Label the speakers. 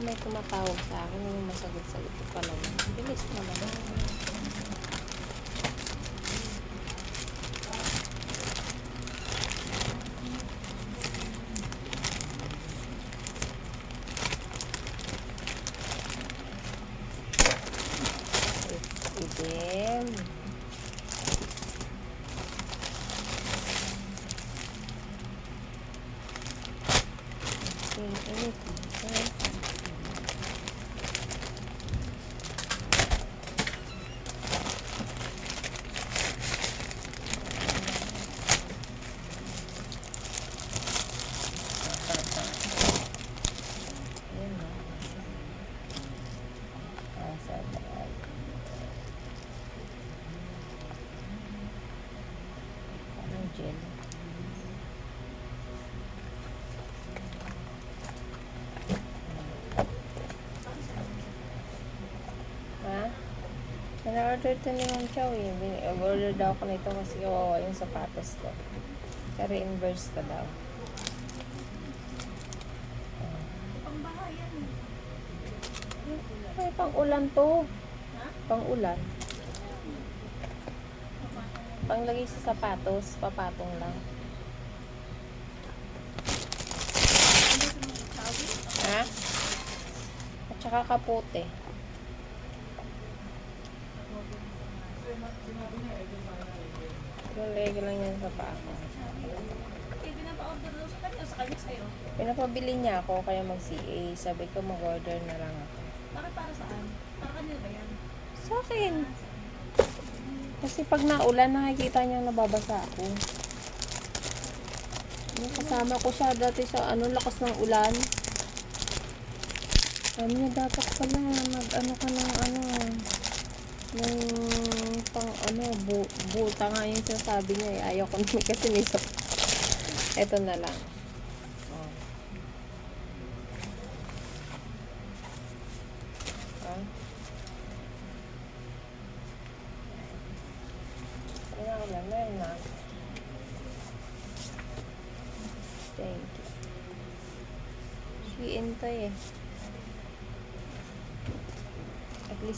Speaker 1: may tumatawag sa akin, yung masagot-sagot ko pa naman. Yang. Na-order to ni Ma'am Chow eh. Bin- Order daw ko nito kasi kawawa yung sapatos ko. Kaya reimburse ka daw.
Speaker 2: Eh.
Speaker 1: Ay, pang ulan to. Pang ulan. Panglagay sa sapatos, papatong lang.
Speaker 2: Ano?
Speaker 1: Ha? At saka kapote. Lalagay ko lang yan sa paa ko.
Speaker 2: Eh, pinapa-order daw sa kanya sa kanya sa'yo?
Speaker 1: Pinapabili niya ako, kaya mag-CA. Sabi ko mag-order na lang ako.
Speaker 2: Bakit para saan? Para kanina ba yan?
Speaker 1: Sa akin. Kasi pag naulan, nakikita niya nababasa ako. Yung kasama ko siya dati sa ano, lakas ng ulan. Sabi niya, dapat pala mag ano ka ng ano, yung pang ano, bu buta nga yung sinasabi niya eh. Ayaw ko naman kasi may so. Ito na lang. Oh. Ah. Ko lang, meron na. Thank you. To eh.